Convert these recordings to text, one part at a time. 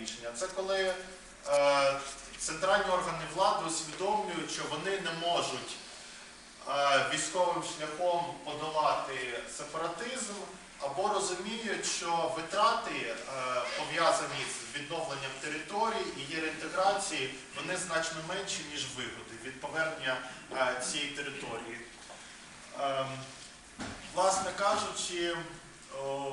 рішення. Це коли е, центральні органи влади усвідомлюють, що вони не можуть е, військовим шляхом подолати сепаратизм, або розуміють, що витрати, е, пов'язані з відновленням територій і її реінтеграції, вони значно менші, ніж вигоди від повернення е, цієї території. Ем, Власне кажучи, о,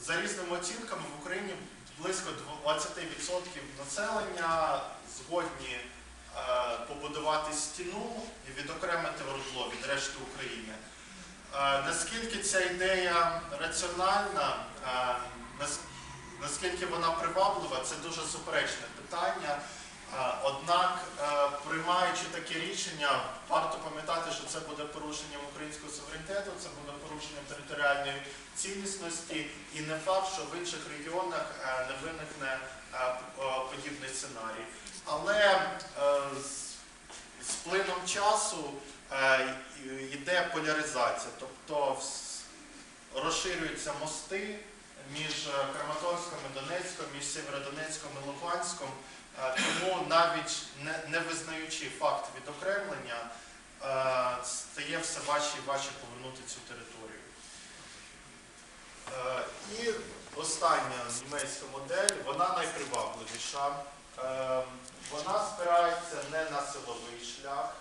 за різними оцінками в Україні близько 20% населення згодні е, побудувати стіну і відокремити ордло від решти України. Е, Наскільки ця ідея раціональна, е, наскільки вона приваблива, це дуже суперечне питання. Е, Однак, е, приймаючи таке рішення, варто пам'ятати, що це буде порушенням українського суверенітету, це буде порушенням територіальної цілісності, і не факт, що в інших регіонах е, не виникне подібний сценарій. Але з- плином часу йде поляризація, тобто розширюються мости між Краматорськом і Донецьком, між Сєвєродонецьком і Луганськом. Е, Тому навіть не, визнаючи факт відокремлення, е, стає все важче і важче повернути цю територію. Е, І остання німецька модель, вона найпривабливіша. Вона спирається не на силовий шлях,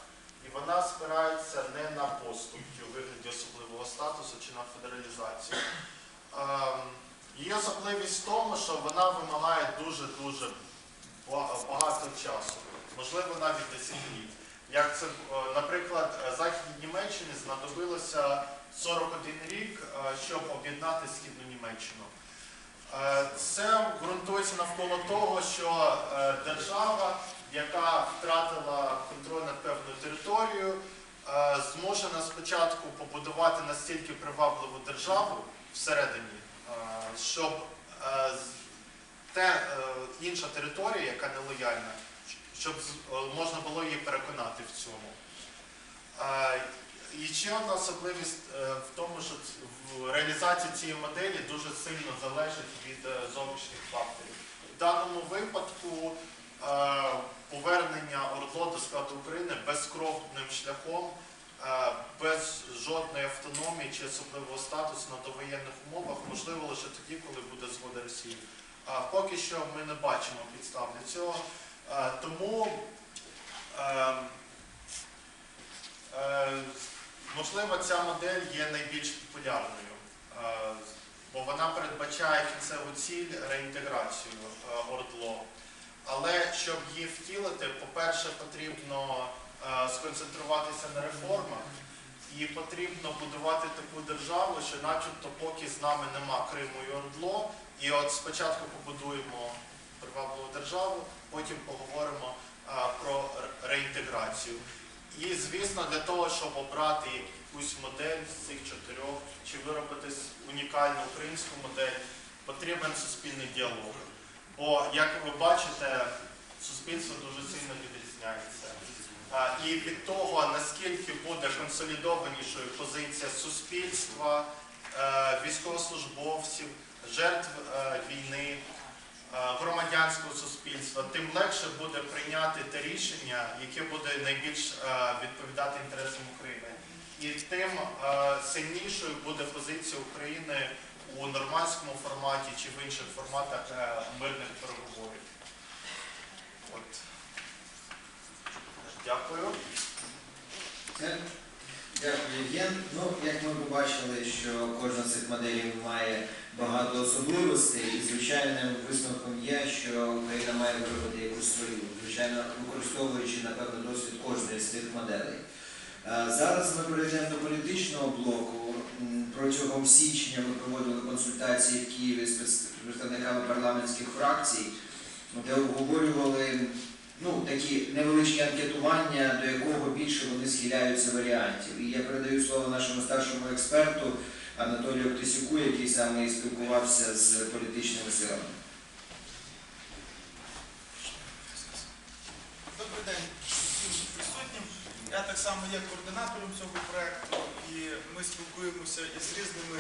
і вона спирається не на поступки у вигляді особливого статусу чи на федералізацію. Її особливість в тому, що вона вимагає дуже-дуже багато часу, можливо, навіть десятиліть. Як це, е, наприклад, е, Західній Німеччині знадобилося 41 рік, е, щоб об'єднати Східну Німеччину. Це ґрунтується навколо того, що держава, яка втратила контроль над певною територією, змушена спочатку побудувати настільки привабливу державу всередині, щоб те, е, інша територія, яка нелояльна, щоб е, можна було її переконати в цьому. Е, І ще одна особливість в тому, що реалізації цієї моделі дуже сильно залежить від зовнішніх факторів. В даному випадку повернення ОРДЛО до складу України безкровним шляхом, без жодної автономії чи особливого статусу на довоєнних умовах можливо лише тоді, коли буде згода Росії. Поки що ми не бачимо підстав для цього. Е, Тому е, е, можливо ця модель є найбільш популярною, бо вона передбачає кінцеву ціль реінтеграцію ОРДЛО. Але щоб її втілити, по-перше, потрібно сконцентруватися на реформах. І потрібно будувати таку державу, що начебто поки з нами нема Криму і Ордло, і от спочатку побудуємо привабливу державу, потім поговоримо про реінтеграцію. І, звісно, для того, щоб обрати якусь модель з цих чотирьох, чи виробити унікальну українську модель, потрібен суспільний діалог. Бо, як ви бачите, суспільство дуже сильно відрізняється. І від того, наскільки буде консолідованішою позиція суспільства, е, військовослужбовців, жертв е, війни, е, громадянського суспільства, тим легше буде прийняти те рішення, яке буде найбільш е, відповідати інтересам України. І тим сильнішою буде позиція України у нормандському форматі чи в інших форматах мирних переговорів. От. Дякую. Дякую, Євген. Ну, як ми побачили, що кожна з цих моделей має багато особливостей, і звичайним висновком є, що Україна має виробити якусь свою, звичайно, використовуючи, напевно, досвід кожної з цих моделей. Е, Зараз ми перейдемо до політичного блоку. Протягом січня ми проводили консультації в Києві з представниками парламентських фракцій, де обговорювали ну, такі невеличкі анкетування, до якого більше вони схиляються варіантів. І я передаю слово нашому старшому експерту Анатолію Ктисюку, який саме і спілкувався з політичними силами. Добрий день всім присутнім. Я так само є координатором цього проекту, і ми спілкуємося із різними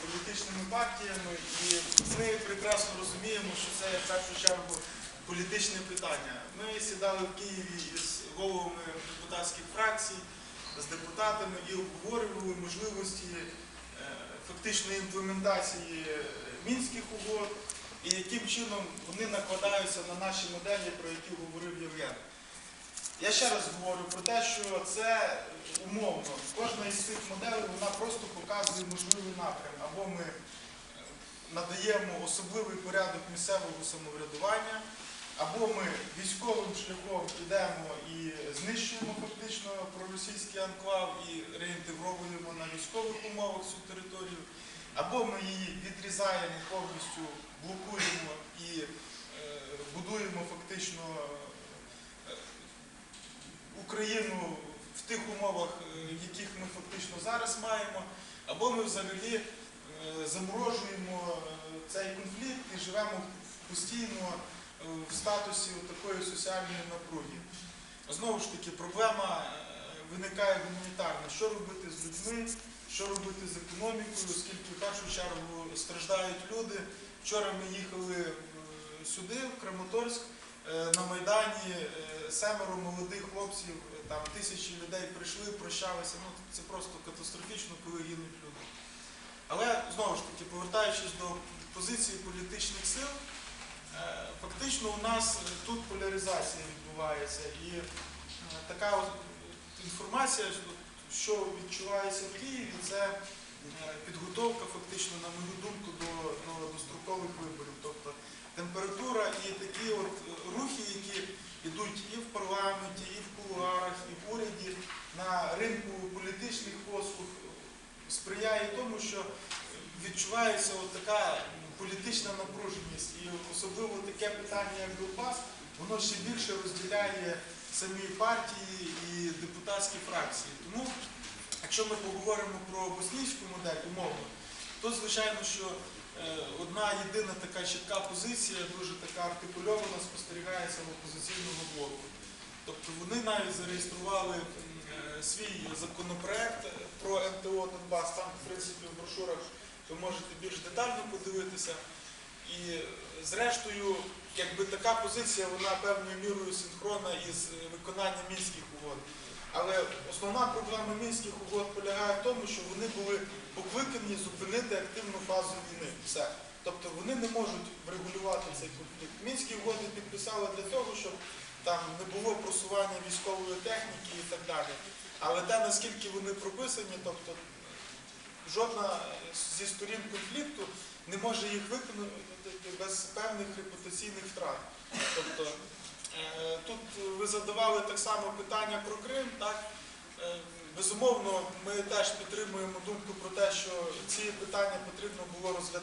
політичними партіями, і ми прекрасно розуміємо, що це в першу чергу політичне питання. Ми сідали в Києві із головами депутатських фракцій, з депутатами і обговорювали можливості е, фактичної імплементації мінських угод і яким чином вони накладаються на наші моделі, про які говорив Євген. Я ще раз говорю про те, що це умовно. Кожна із цих моделей вона просто показує можливий напрям. Або ми е, надаємо особливий порядок місцевого самоврядування, або ми військовим шляхом йдемо і знищуємо фактично проросійський анклав і реінтегровуємо на військових умовах цю територію, або ми її відрізаємо повністю, блокуємо і е, будуємо фактично е, Україну в тих умовах, е, яких ми фактично зараз маємо, або ми взагалі е, заморожуємо цей конфлікт і живемо постійно в статусі такої соціальної напруги. Знову ж таки, проблема е, виникає гуманітарна. Що робити з людьми, що робити з економікою, оскільки в першу чергу страждають люди. Вчора ми їхали е, сюди, в Краматорськ, е, на Майдані семеро молодих хлопців, там тисячі людей прийшли, прощалися. Ну, це просто катастрофічно, коли гинуть люди. Але знову ж таки, повертаючись до позиції політичних сил, фактично у нас е, тут поляризація відбувається. І е, така інформація, що відчувається в Києві, це е, підготовка фактично, на мою думку, до, до дострокових виборів. Тобто температура і такі от е, рухи, які йдуть і в парламенті, і в кулуарах, і в уряді на ринку політичних послуг, сприяє тому, що відчувається от така політична напруженість. І особливо таке питання, як Донбас, воно ще більше розділяє самі партії і депутатські фракції. Тому, якщо ми поговоримо про боснійську модель умовно, то звичайно, що е, одна єдина така чітка позиція, дуже така артикульована, спостерігається в опозиційному блоку. Тобто вони навіть зареєстрували е, свій законопроект про МТО Донбас. Там, в принципі, в брошурах ви можете більш детально подивитися. І зрештою, якби така позиція, вона певною мірою синхронна із е, виконанням мінських угод. Але основна проблема мінських угод полягає в тому, що вони були покликані зупинити активну фазу війни. Все. Тобто вони не можуть врегулювати цей конфлікт. Мінські угоди підписали для того, щоб там не було просування військової техніки і так далі. Але те, наскільки вони прописані, тобто жодна зі сторін конфлікту не може їх виконати без певних репутаційних втрат. Тобто е, тут ви задавали так само питання про Крим. Так? Е, Безумовно, ми теж підтримуємо думку про те, що ці питання потрібно було розглядати.